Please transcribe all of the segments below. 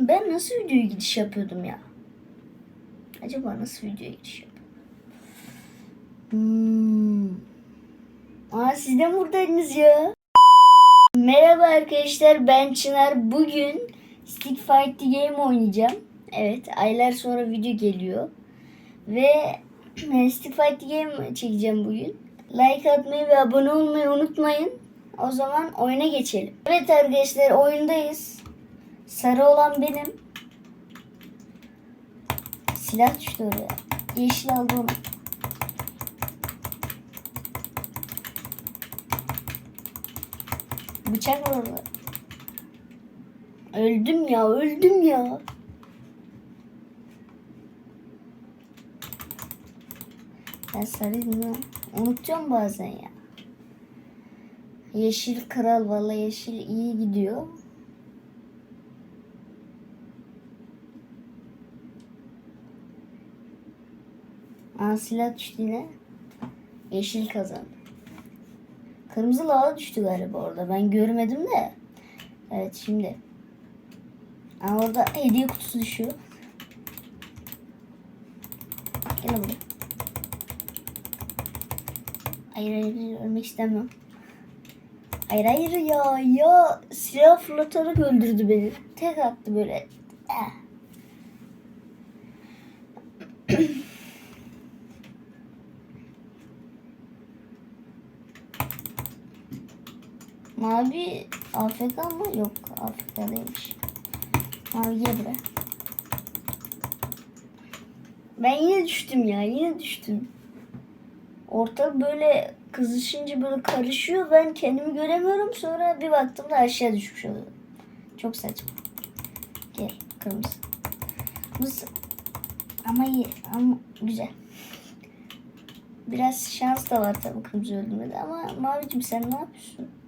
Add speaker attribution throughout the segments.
Speaker 1: Ben nasıl videoya gidiş yapıyordum ya? Acaba nasıl videoya gidiş yapıyordum? Hmm. Aa siz de buradaydınız ya? Merhaba arkadaşlar ben Çınar. Bugün Stick Fight the Game oynayacağım. Evet aylar sonra video geliyor. Ve Stick Fight the Game çekeceğim bugün. Like atmayı ve abone olmayı unutmayın. O zaman oyuna geçelim. Evet arkadaşlar oyundayız. Sarı olan benim. Silah düştü oraya. Yeşil aldı onu. Bıçak var orada. Öldüm ya, öldüm ya. Ben sarıydım ya. Unutuyorum bazen ya. Yeşil kral valla yeşil iyi gidiyor. Aa silah düştü yine. Yeşil kazandı. Kırmızı lava düştü galiba orada. Ben görmedim de. Evet şimdi. Aa, orada hediye kutusu düşüyor. Gel buraya. Hayır hayır, ölmek istemiyorum. Hayır hayır ya ya silah fırlatarak öldürdü beni. Tek attı böyle. Eh. Mavi AFK mı? Yok AFK değilmiş. Mavi gel buraya. Ben yine düştüm ya yine düştüm. Orta böyle kızışınca böyle karışıyor. Ben kendimi göremiyorum. Sonra bir baktım da aşağı düşmüş oluyorum. Çok saçma. Gel kırmızı. Kırmızı. Ama iyi. Ama güzel. Biraz şans da var tabii kırmızı öldürmede ama Mavicim sen ne yapıyorsun?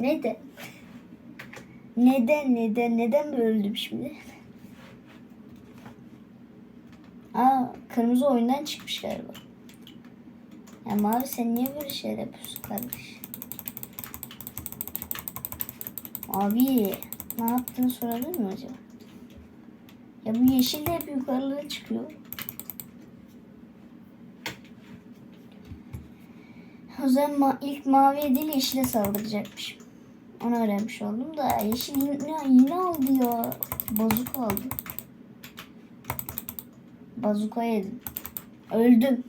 Speaker 1: Neden? Neden neden neden böyle öldüm şimdi? Aa kırmızı oyundan çıkmış galiba. Ya mavi sen niye böyle şeyler yapıyorsun kardeş? Abi ne yaptığını sorabilir mi acaba? Ya bu yeşil de hep yukarılara çıkıyor. O zaman ma- ilk maviye değil yeşile saldıracakmış. Onu öğrenmiş oldum da yeşil yine, yine aldı ya. Bozuk aldı. Bazuka yedim. Öldüm.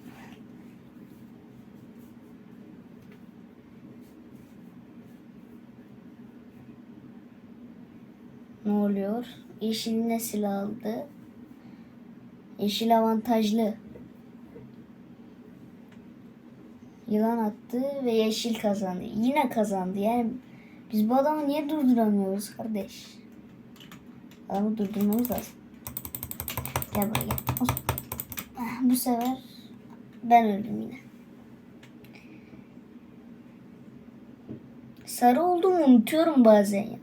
Speaker 1: Ne oluyor? Yeşil nesil aldı? Yeşil avantajlı. Yılan attı ve yeşil kazandı. Yine kazandı. Yani biz bu adamı niye durduramıyoruz kardeş? Adamı durdurmamız lazım. Gel buraya gel. Ah, Bu sefer ben öldüm yine. Sarı olduğumu unutuyorum bazen ya.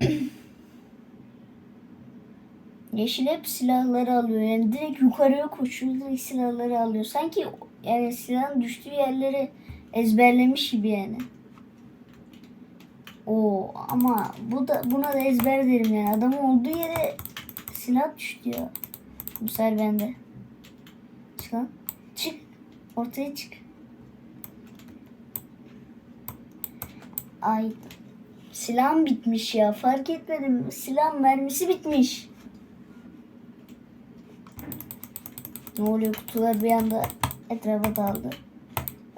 Speaker 1: Yeşil hep silahları alıyor. Yani direkt yukarıya koşuyor direkt silahları alıyor. Sanki yani silahın düştüğü yerleri ezberlemiş gibi yani. Oo ama bu da buna da ezber derim yani. Adamın olduğu yere silah düştü ya. Bu sefer bende. Çık lan. Çık. Ortaya çık. Ay silahım bitmiş ya. Fark etmedim. Silah mermisi bitmiş. Ne oluyor kutular bir anda etrafa dağıldı.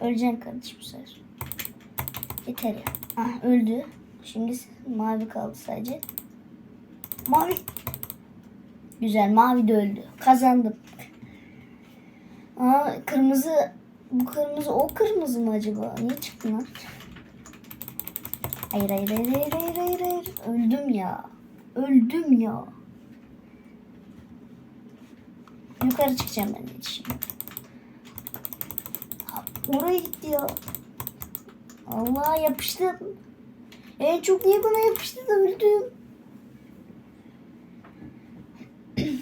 Speaker 1: Öleceksin kardeşim bu sefer. Yeter ya. Ah öldü. Şimdi mavi kaldı sadece. Mavi. Güzel mavi de öldü. Kazandım. Aa kırmızı. Bu kırmızı o kırmızı mı acaba? Niye çıktı lan? Hayır hayır hayır hayır hayır hayır hayır. Öldüm ya. Öldüm ya. Yukarı çıkacağım ben de şimdi. Oraya gitti ya. Allah yapıştım. En çok niye bana yapıştı da öldüm.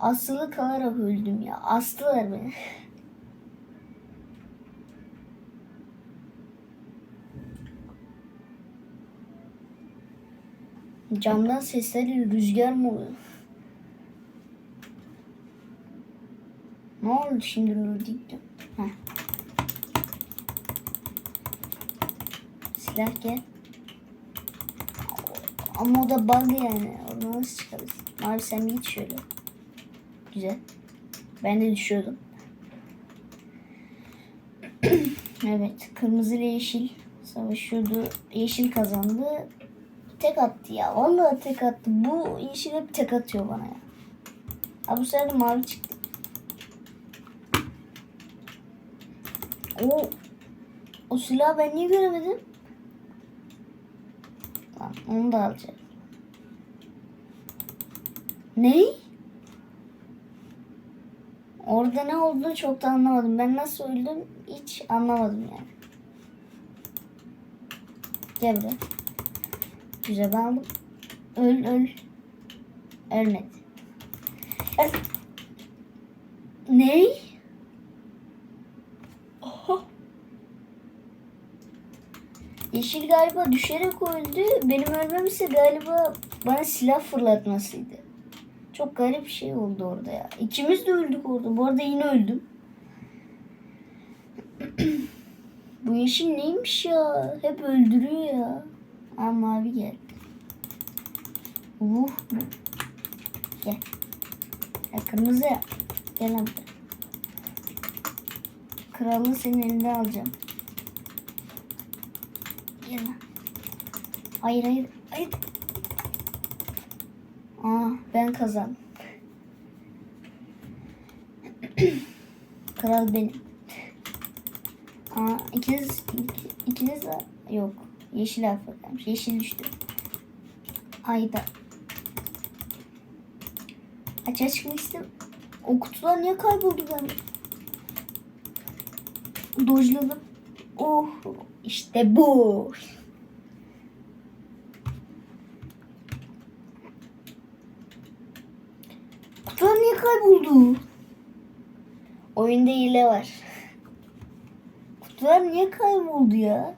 Speaker 1: Asılı kalarak öldüm ya. Astılar beni. Camdan sesler rüzgar mı oluyor? Ne oldu şimdi Nurdik'te? Heh. Gel. Ama o da bug yani. Oradan nasıl çıkarız? Abi sen git şöyle. Güzel. Ben de düşüyordum. evet. Kırmızı ile yeşil savaşıyordu. Yeşil kazandı. Tek attı ya. Vallahi tek attı. Bu yeşil hep tek atıyor bana ya. Ha bu sefer de mavi çıktı. O o silahı ben niye göremedim? Lan onu da alacağım. Ne? Orada ne olduğunu çok da anlamadım. Ben nasıl öldüm hiç anlamadım yani. Gel buraya. Güzel ben aldım. Öl öl. Ölmedi. Öl. Ne? Yeşil galiba düşerek öldü. Benim ölmem ise galiba bana silah fırlatmasıydı. Çok garip bir şey oldu orada ya. İkimiz de öldük orada. Bu arada yine öldüm. Bu yeşil neymiş ya? Hep öldürüyor ya. Aa mavi geldi. Uh. Gel. Ya kırmızı. Gel lan buraya. Krallığı senin elinden alacağım. Lan. Hayır hayır. Hayır. Aa ben kazandım. Kral benim. Aa ikiniz ik- ikiniz de yok. Yeşil kalmış. Yeşil düştü. Ayda. Açığa çıkmak istedim. O kutular niye kayboldu ben? Dojladım. Oh işte bu. Kutular niye kayboldu? Oyunda hile var. Kutular niye kayboldu ya?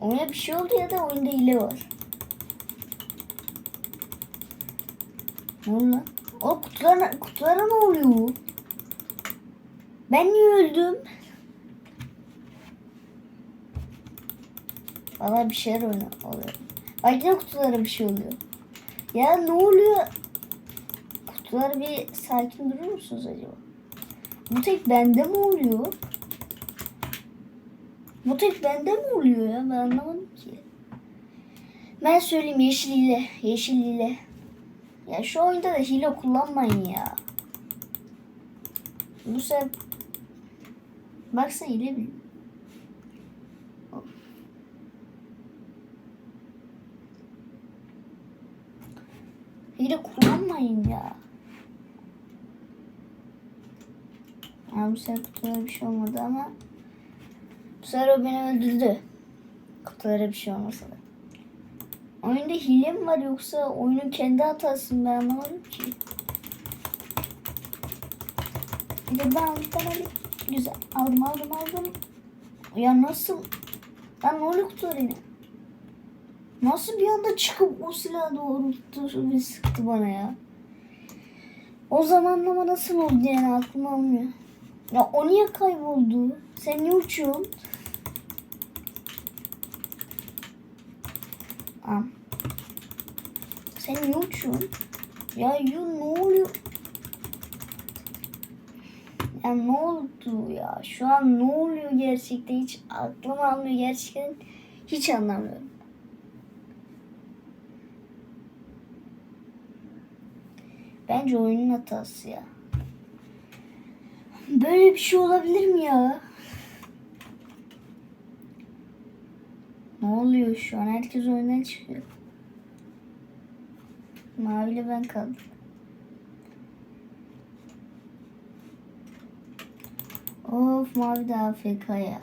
Speaker 1: Oyuna bir şey oldu ya da oyunda hile var. Lan? O kutulara, kutulara ne oluyor? Ben niye öldüm? Valla bir şeyler oluyor. Bak yine kutulara bir şey oluyor. Ya ne oluyor? Kutular bir sakin durur musunuz acaba? Bu tek bende mi oluyor? Bu tek bende mi oluyor ya? Ben anlamadım ki. Ben söyleyeyim yeşil hile. Yeşil hile. Ya şu oyunda da hile kullanmayın ya. Bu sefer Baksana hile mi? Of. Hile kullanmayın ya. Ya bu sefer kutulara bir şey olmadı ama bu sefer o beni öldürdü. Kutulara bir şey olmasa da. Oyunda hile mi var yoksa oyunun kendi hatası mı ben anlamadım ki. Bir de ben bir tane bir güzel aldım aldım aldım. Ya nasıl? Ben ne oluyor kutuları yine? Nasıl bir anda çıkıp o silahı doğrulttu ve sıktı bana ya? O zamanlama nasıl oldu yani aklım almıyor. Ya o niye kayboldu? Sen niye uçuyorsun? Aa. Sen niye uçuyorsun? Ya yu ne oluyor? Ya ne oldu ya? Şu an ne oluyor gerçekten hiç aklım almıyor gerçekten hiç anlamıyorum. Bence oyunun hatası ya. Böyle bir şey olabilir mi ya? Ne oluyor şu an? Herkes oyundan çıkıyor. Maviyle ben kaldım. Of mavi de AFK ya.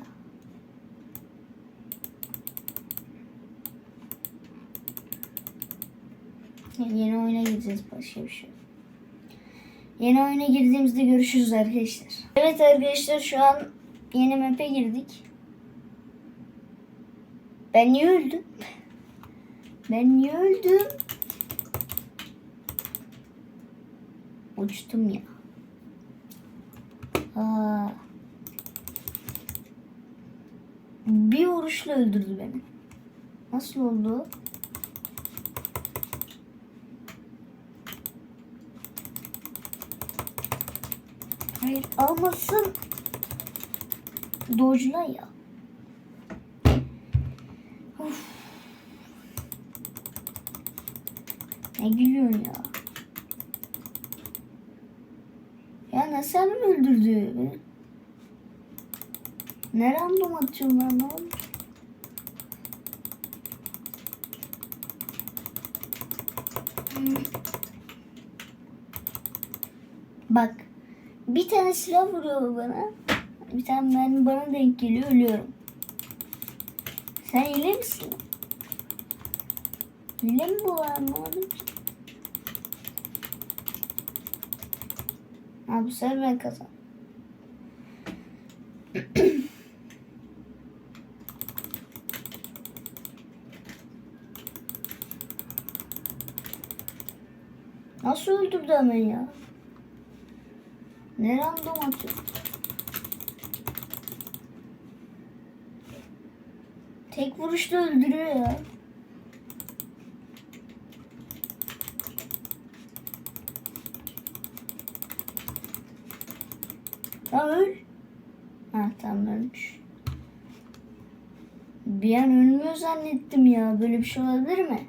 Speaker 1: Yeni oyuna gireceğiz başka bir şey. Yeni oyuna girdiğimizde görüşürüz arkadaşlar. Evet arkadaşlar şu an yeni map'e girdik. Ben niye öldüm? Ben niye öldüm? Uçtum ya. Aa. Bir vuruşla öldürdü beni. Nasıl oldu? Hayır almasın. Dojla ya. Of. Ne gülüyorsun ya? Ya nasıl öldürdü beni? Ne random atıyorum ben ne oldu? Hmm. Bak. Bir tane silah vuruyor bana. Bir tane mermi bana denk geliyor ölüyorum. Sen hile misin? Hile mi bu var anlamadım ki. Ha bu sefer ben kazan. Nasıl öldürdü hemen ya? Ne random atıyor? Tek vuruşta öldürüyor ya. Ha öl. Ha tamam ölmüş. Bir an ölmüyor zannettim ya. Böyle bir şey olabilir mi?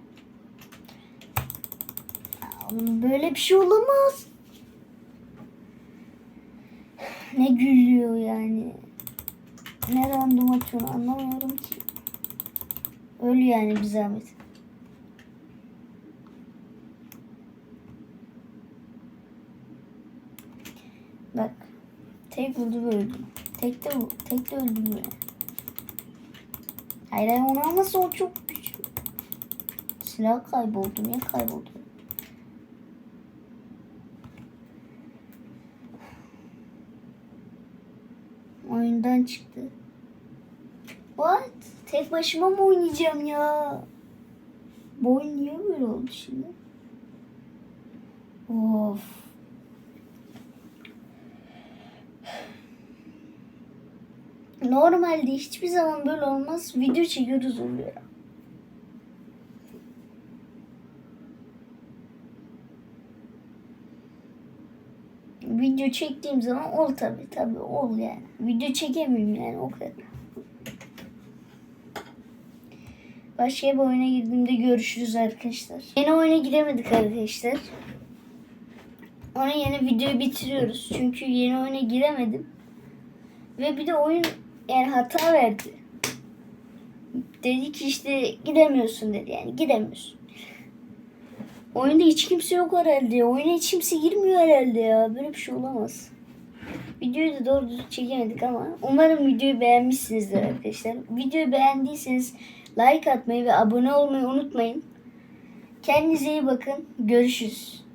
Speaker 1: Ya Böyle bir şey olamaz. Ne gülüyor yani. Ne random atıyor anlamıyorum ki. Öl yani bir zahmet. Bak. Tek vurdu ve. Tek de, tek de öldü böyle. Hayır hayır onu almasa o çok güçlü. Silah kayboldu. Niye kayboldu? Oyundan çıktı. What? Tek başıma mı oynayacağım ya? Bu oyun niye böyle oldu şimdi? Of. Normalde hiçbir zaman böyle olmaz. Video çekiyoruz oluyor. Video çektiğim zaman ol tabi tabi ol yani. Video çekemiyorum yani o kadar. Başka bir oyuna girdiğimde görüşürüz arkadaşlar. Yeni oyuna giremedik arkadaşlar. Ona yeni videoyu bitiriyoruz. Çünkü yeni oyuna giremedim. Ve bir de oyun yani hata verdi. Dedi ki işte gidemiyorsun dedi yani gidemiyorsun. Oyunda hiç kimse yok herhalde. Oyuna hiç kimse girmiyor herhalde ya. Böyle bir şey olamaz. Videoyu da doğru düzgün çekemedik ama umarım videoyu beğenmişsinizdir arkadaşlar. Videoyu beğendiyseniz like atmayı ve abone olmayı unutmayın. Kendinize iyi bakın. Görüşürüz.